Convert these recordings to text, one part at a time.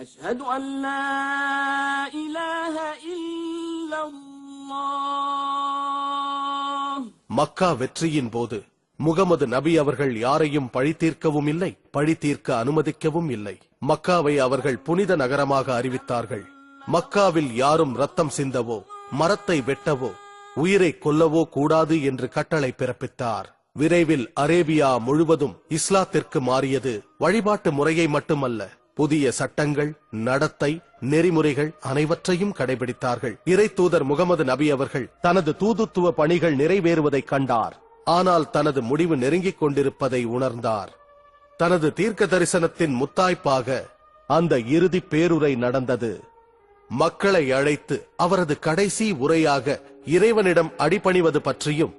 أشهد أن لا إله إلا الله மக்கா வெற்றியின் போது முகமது நபி அவர்கள் யாரையும் பழி தீர்க்கவும் இல்லை பழி தீர்க்க அனுமதிக்கவும் இல்லை மக்காவை அவர்கள் புனித நகரமாக அறிவித்தார்கள் மக்காவில் யாரும் ரத்தம் சிந்தவோ மரத்தை வெட்டவோ உயிரை கொல்லவோ கூடாது என்று கட்டளை பிறப்பித்தார் விரைவில் அரேபியா முழுவதும் இஸ்லாத்திற்கு மாறியது வழிபாட்டு முறையை மட்டுமல்ல புதிய சட்டங்கள் நடத்தை நெறிமுறைகள் அனைவற்றையும் கடைபிடித்தார்கள். இறை தூதர் முகமது நபி அவர்கள் தனது தூதுத்துவ பணிகள் நிறைவேறுவதைக் கண்டார். ஆனால் தனது முடிவு நெருங்கிக் கொண்டிருப்பதை உணர்ந்தார். தனது தீர்க்க தரிசனத்தின் முத்தாய்ப்பாக அந்த இறுதி பேருரை நடந்தது. மக்களை அழைத்து அவரது கடைசி உரையாக இறைவனிடம் அடிபணிவது பற்றியும்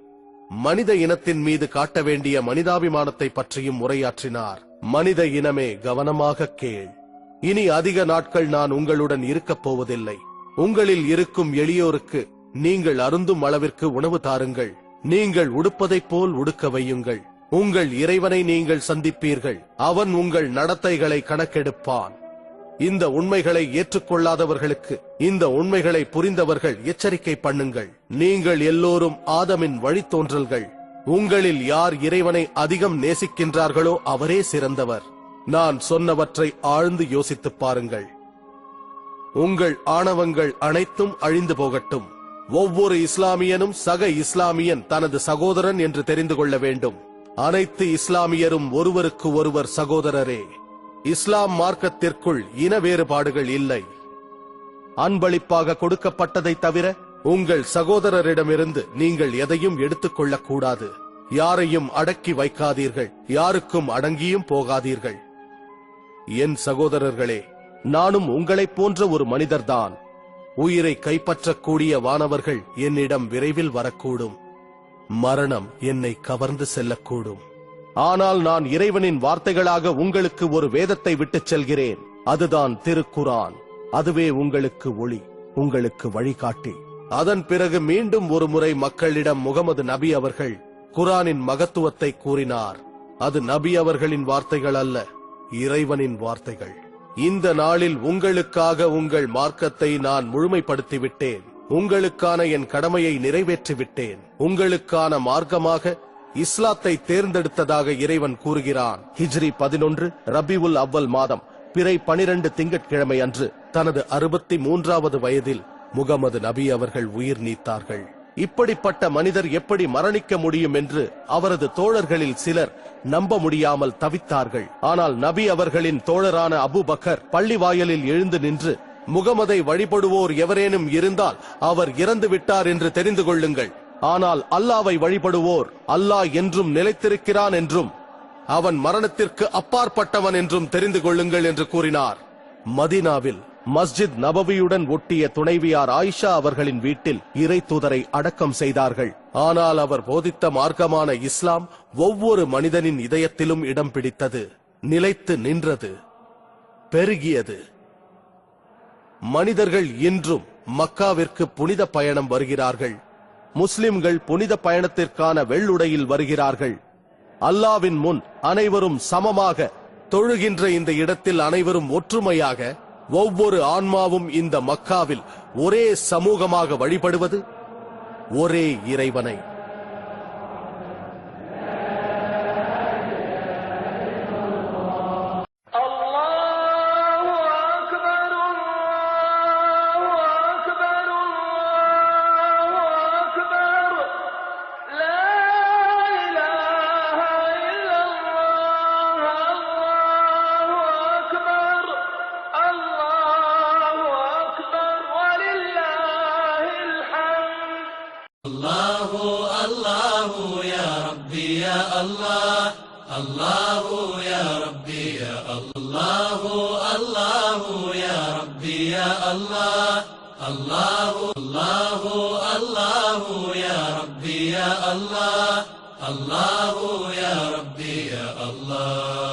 மனித இனத்தின் மீது காட்ட வேண்டிய மனிதாபிமானத்தை பற்றியும் உரையாற்றினார். மனித இனமே கவனமாக கேள். இனி அதிக நாட்கள் நான் உங்களுடன் இருக்கப் போவதில்லை. உங்களில் இருக்கும் எளியோருக்கு நீங்கள் அருந்தும் அளவிற்கு உணவு தாருங்கள். நீங்கள் உடுப்பதைப் போல் உடுக்க வையுங்கள். உங்கள் இறைவனை நீங்கள் சந்திப்பீர்கள். அவன் உங்கள் நடத்தைகளை கணக்கெடுப்பான். இந்த உண்மைகளை ஏற்றுக்கொள்ளாதவர்களுக்கு இந்த உண்மைகளை புரிந்தவர்கள் எச்சரிக்கை பண்ணுங்கள். நீங்கள் எல்லோரும் ஆதமின் வழித்தோன்றல்கள். உங்களில் யார் இறைவனை அதிகம் நேசிக்கின்றார்களோ அவரே சிறந்தவர். நான் சொன்னவற்றை ஆழ்ந்து யோசித்துப் பாருங்கள். உங்கள் ஆணவங்கள் அனைத்தும் அழிந்து போகட்டும். ஒவ்வொரு இஸ்லாமியனும் சக இஸ்லாமியன் தனது சகோதரன் என்று தெரிந்து கொள்ள வேண்டும். அனைத்து இஸ்லாமியரும் ஒருவருக்கு ஒருவர் சகோதரரே. இஸ்லாம் மார்க்கத்திற்குள் இன வேறுபாடுகள் இல்லை. அன்பளிப்பாக கொடுக்கப்பட்டதை தவிர உங்கள் சகோதரரிடமிருந்து நீங்கள் எதையும் எடுத்துக் கொள்ளக்கூடாது யாரையும் அடக்கி வைக்காதீர்கள். யாருக்கும் அடங்கியும் போகாதீர்கள். என் சகோதரர்களே நானும் உங்களைப் போன்ற ஒரு மனிதர்தான். உயிரை கைப்பற்றக்கூடிய வானவர்கள் என்னிடம் விரைவில் வரக்கூடும். மரணம் என்னை கவர்ந்து செல்லக்கூடும். ஆனால் நான் இறைவனின் வார்த்தைகளாக உங்களுக்கு ஒரு வேதத்தை விட்டுச் செல்கிறேன். அதுதான் திருக்குரான் அதுவே உங்களுக்கு ஒளி உங்களுக்கு வழிகாட்டி. அதன் பிறகு மீண்டும் ஒரு முறை மக்களிடம் முகமது நபி அவர்கள் குரானின் மகத்துவத்தை கூறினார். அது நபி அவர்களின் வார்த்தைகள் அல்ல இறைவனின் வார்த்தைகள். இந்த நாளில் உங்களுக்காக உங்கள் மார்க்கத்தை நான் முழுமைப்படுத்தி விட்டேன் உங்களுக்கான என் கடமையை நிறைவேற்றி விட்டேன் உங்களுக்கான மார்க்கமாக இஸ்லாத்தை தேர்ந்தெடுத்ததாக இறைவன் கூறுகிறான். ஹிஜ்ரி பதினொன்று ரபிவுல் அவ்வல் மாதம் பிறை பனிரண்டு திங்கட்கிழமை அன்று தனது அறுபத்தி மூன்றாவது வயதில் முகமது நபி அவர்கள் உயிர் நீத்தார்கள். இப்படிப்பட்ட மனிதர் எப்படி மரணிக்க முடியும் என்று அவரது தோழர்களில் சிலர் நம்ப முடியாமல் தவித்தார்கள். ஆனால் நபி அவர்களின் தோழரான அபு பக்கர் பள்ளி வாயலில் எழுந்து நின்று முகமதை வழிபடுவோர் எவரேனும் இருந்தால் அவர் இறந்து விட்டார் என்று தெரிந்து கொள்ளுங்கள். ஆனால் அல்லாவை வழிபடுவோர் அல்லாஹ் என்றும் நிலைத்திருக்கிறான் என்றும் அவன் மரணத்திற்கு அப்பாற்பட்டவன் என்றும் தெரிந்து கொள்ளுங்கள் என்று கூறினார். மதீனாவில் மஸ்ஜித் நபவியுடன் ஒட்டிய துணைவியார் ஆயிஷா அவர்களின் வீட்டில் இறை தூதரை அடக்கம் செய்தார்கள். ஆனால் அவர் போதித்த மார்க்கமான இஸ்லாம் ஒவ்வொரு மனிதனின் இதயத்திலும் இடம் பிடித்தது. நிலைத்து நின்றது. பெருகியது. மனிதர்கள் இன்றும் மக்காவிற்கு புனித பயணம் வருகிறார்கள். முஸ்லிம்கள் புனித பயணத்திற்கான வெள்ளுடையில் வருகிறார்கள். அல்லாவின் முன் அனைவரும் சமமாக தொழுகின்ற இந்த இடத்தில் அனைவரும் ஒற்றுமையாக ஒவ்வொரு ஆன்மாவும் இந்த மக்காவில் ஒரே சமூகமாக வழிபடுவது ஒரே இறைவனை. الله الله يا ربي يا الله. الله يا ربي يا الله. الله يا ربي يا الله. الله الله الله يا ربي يا الله. الله يا ربي يا الله.